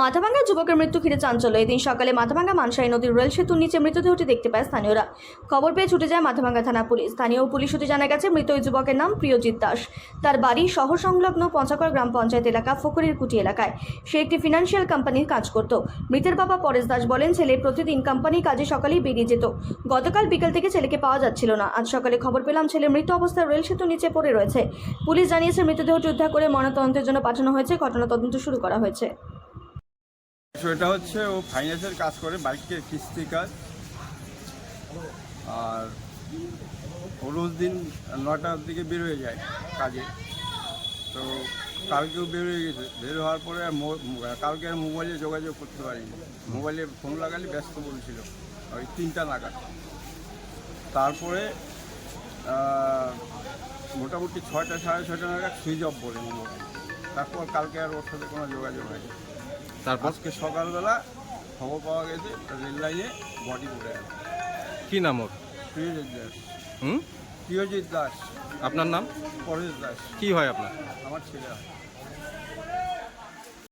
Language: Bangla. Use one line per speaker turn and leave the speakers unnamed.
মাথাভাঙ্গা যুবকের মৃত্যু ঘিরে চাঞ্চল্য। এদিন সকালে মাথাভাঙ্গা মানসাই নদীর রেল সেতুর নিচে মৃতদেহটি দেখতে পায় স্থানীয়রা। খবর পেয়ে ছুটে যায় মাথাভাঙ্গা থানা পুলিশ। স্থানীয় পুলিশ সূত্রে জানা গেছে, মৃত ওই যুবকের নাম প্রিয়জিৎ দাস। তার বাড়ি শহর সংলগ্ন পঞ্চাকর গ্রাম পঞ্চায়েত এলাকা, ফকরির কুটি এলাকায়। সে একটি ফিনান্সিয়াল কোম্পানির কাজ করত। মৃতের বাবা পরেশ দাস বলেন, ছেলে প্রতিদিন কোম্পানির কাজে সকালেই বেরিয়ে যেত। গতকাল বিকেল থেকে ছেলেকে পাওয়া যাচ্ছিল না। আজ সকালে খবর পেলাম ছেলে মৃত অবস্থায় রেল সেতুর নিচে পড়ে রয়েছে। পুলিশ জানিয়েছে, মৃতদেহটি উদ্ধার করে ময়নাতদন্তের জন্য পাঠানো হয়েছে। ঘটনা তদন্ত শুরু করা হয়েছে।
বিষয়টা হচ্ছে ও ফাইন্যান্সের কাজ করে বাইকের কিস্তি কাজ। আর ও রোজ দিন নটার দিকে বের হয়ে যায় কাজে। তো কালকেও বের হয়ে গেছে। বের হওয়ার পরে কালকে আর মোবাইলে যোগাযোগ করতে পারিনি। মোবাইলে ফোন লাগালে ব্যস্ত বলছিল, ওই তিনটা নাগাদ। তারপরে মোটামুটি ছয়টা সাড়ে ছয়টা নাগাদ সুইচ অফ বলে মোবাইল তারপর কালকে আর ওর সাথে কোনো যোগাযোগ হয়নি।
তারপর?
আজকে সকালবেলা খবর পাওয়া গেছে রেল লাইনে বডি পড়ে আছে
কি নাম ওর?
প্রিয়জিৎ দাস।
হুম?
প্রিয়জিৎ দাস।
আপনার নাম?
পরেশ দাস।
কি হয় আপনার?
আমার ছেলে হয়।